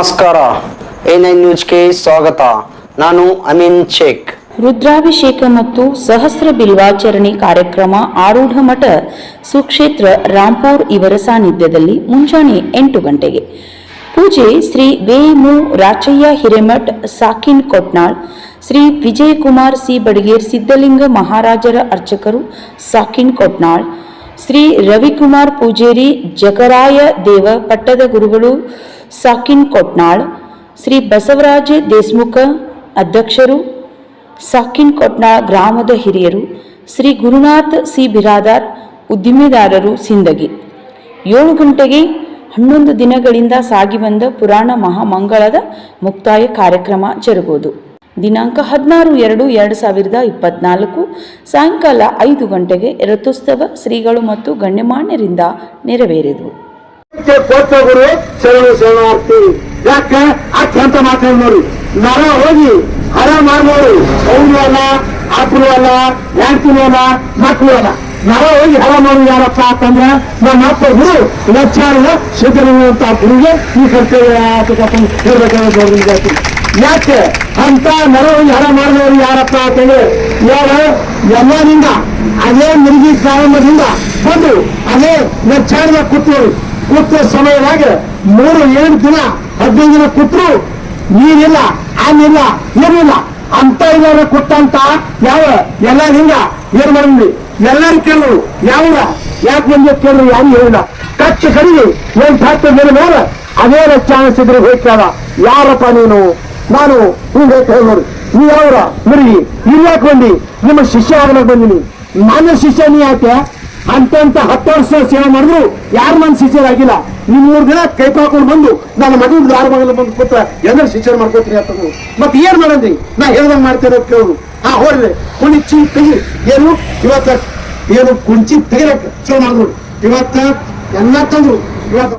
ನಮಸ್ಕಾರ. A nine ನ್ಯೂಸ್ಗೆ ಸ್ವಾಗತ. ನಾನು ಅಮೀನ್ ಶೇಖ್. ರುದ್ರಾಭಿಷೇಕ ಮತ್ತು ಸಹಸ್ರ ಬಿಲ್ವಾಚರಣೆ ಕಾರ್ಯಕ್ರಮ ಆರೂಢ ಮಠ ಸುಕ್ಷೇತ್ರ ರಾಂಪುರ್ ಇವರ ಸಾನ್ನಿಧ್ಯದಲ್ಲಿ ಮುಂಜಾನೆ ಎಂಟು ಗಂಟೆಗೆ. ಪೂಜೆ ಶ್ರೀ ವೇಮು ರಾಚಯ್ಯ ಹಿರೇಮಠ್ ಸಾಕಿನ್ ಕೊಟ್ನಾಳ್, ಶ್ರೀ ವಿಜಯಕುಮಾರ್ ಸಿ ಬಡಗೇರ್ ಸಿದ್ದಲಿಂಗ ಮಹಾರಾಜರ ಅರ್ಚಕರು ಸಾಕಿನ್ ಕೊಟ್ನಾಳ್ ಶ್ರೀ ರವಿಕುಮಾರ್ ಪೂಜೇರಿ ಜಕರಾಯ ದೇವ ಪಟ್ಟದ ಗುರುಗಳು ಸಾಕಿನ್ ಕೊಟ್ನಾಳ್, ಶ್ರೀ ಬಸವರಾಜ ದೇಶ್ಮುಖ ಅಧ್ಯಕ್ಷರು ಸಾಕಿನ್ ಕೊಟ್ನಾಳ್ ಗ್ರಾಮದ ಹಿರಿಯರು, ಶ್ರೀ ಗುರುನಾಥ್ ಸಿ ಬಿರಾದಾರ್ ಉದ್ದಿಮೆದಾರರು ಸಿಂದಗಿ. ಏಳು ಗಂಟೆಗೆ ಹನ್ನೊಂದು ದಿನಗಳಿಂದ ಸಾಗಿ ಬಂದ ಪುರಾಣ ಮಹಾಮಂಗಳದ ಮುಕ್ತಾಯ ಕಾರ್ಯಕ್ರಮ ಜರುಗುವುದು ದಿನಾಂಕ ಹದಿನಾರು ಎರಡು ಎರಡು ಸಾವಿರದ ಇಪ್ಪತ್ನಾಲ್ಕು, ಸಾಯಂಕಾಲ ಐದು ಗಂಟೆಗೆ ರಥೋತ್ಸವ ಶ್ರೀಗಳು ಮತ್ತು ಗಣ್ಯಮಾನ್ಯರಿಂದ ನೆರವೇರಿದವು. ಯಾಕೆ? ಅತ್ಯಂತ ಮಾತಾಡಿ ನೋಡಿ. ನರ ಹೋಗಿ ಹರ ಮಾಡಿ ಅವನು ಅಲ್ಲ ಅಪ್ಪನು ಅಲ್ಲ ಹೆಂಡತಿನೂ ಅಲ್ಲ, ಮಕ್ಕಳು ಅಲ್ಲ. ನರ ಹೋಗಿ ಹರ ಮಾಡೋದು ಯಾರಪ್ಪ ಅಂತಂದ್ರೆ ನಮ್ಮ ಅಪ್ಪ ಗುರು ಲಕ್ಷಾರ ಸಿದ್ದರಾಮಯ್ಯ ಅಂತ ಗುರುಗೆ ಈ ಕರ್ತವ್ಯ ಜಾತಿ ಯಾಕೆ ಅಂತ ನರ ಹೋಗಿ ಹರ ಮಾಡಿದವರು ಯಾರಪ್ಪ ಹೇಳಿ ಯಾರು ಎಲ್ಲರಿಂದ, ಅದೇ ಮುರುಗಿ ಪ್ರಾರಂಭದಿಂದ ಬಂದು ಅದೇ ನೆಚ್ಚಾಡಿದ ಕೂತರು ಕೂತ ಸಮಯವಾಗಿ ಮೂರು, ಏಳು ದಿನ, ಹದಿನೈದು ದಿನ ಕೂತರು, ನೀರಿಲ್ಲ ಅಲ್ಲಿಲ್ಲ ಏನಿಲ್ಲ ಅಂತ ಇದಾರ ಕೊಟ್ಟಂತ ಯಾವ ಎಲ್ಲರಿಂದ ಏನ್ ಮಾಡಿದ್ವಿ? ಎಲ್ಲರೂ ಕೇಳಿದ್ರು. ಯಾವ ಯಾಕೆ ಬಂದು ಕೇಳಿದ್ರು? ಯಾರು ಹೇಳಿಲ್ಲ. ಕಚ್ಚು ಕಡಿಗೆ ಏನ್ ಹತ್ತು ಮೇಲೆ ಮೇಲೆ ಅದೇ ಚಾನ್ಸ್ ಇದ್ರೆ ಹೋಗ್ತಾರ ಯಾರಪ್ಪ ನೀನು? ನಾನು ನಿಮ್ಗೆ ನೀ ಯಾವ್ರ? ಮುರುಗಿ ಇಲ್ಲಿ ಯಾಕೆ ಬಂದಿ. ನಿಮ್ಮ ಶಿಷ್ಯ ಆಗಲಕ್ಕೆ ಬಂದಿನಿ. ನನ್ನ ಶಿಷ್ಯ ನೀ ಯಾಕೆ? ಅಂತಂತ ಹತ್ತು ವರ್ಷ ಸೇವೆ ಮಾಡಿದ್ರು ಯಾರು ನನ್ನ ಶಿಷ್ಯರಾಗಿಲ್ಲ ನಿಮ್ ಮೂರು ದಿನ ಕೈ ಪಾಕೊಂಡು ಬಂದು ನನ್ನ ಮಗನ ದಾರ ಮಗನ ಬಂದು ಪುತ್ರ ಎಲ್ಲರೂ ಶಿಷ್ಯರು ಮಾಡ್ಕೋತೀನಿ ಅಂತ ಮತ್ತೆ ಏನ್ ಮಾಡಂದ್ರಿ ನಾ ಹೇಳ್ದಂಗ್ ಮಾಡ್ತೇನೆ ಅಂತ ಕೇಳುದು ಹಾ ಹೋಗ್ರಿ ಕುಣಿಚಿ ತೆಗಿ. ಏನು? ಇವತ್ತ ಏನು ಕುಂಚಿ ತೆಗಿರಕ್ಕೆ ಶುರು ಮಾಡಿದ್ರು. ಇವತ್ತ ಎಲ್ಲ ತಂದ್ರು. ಇವತ್ತು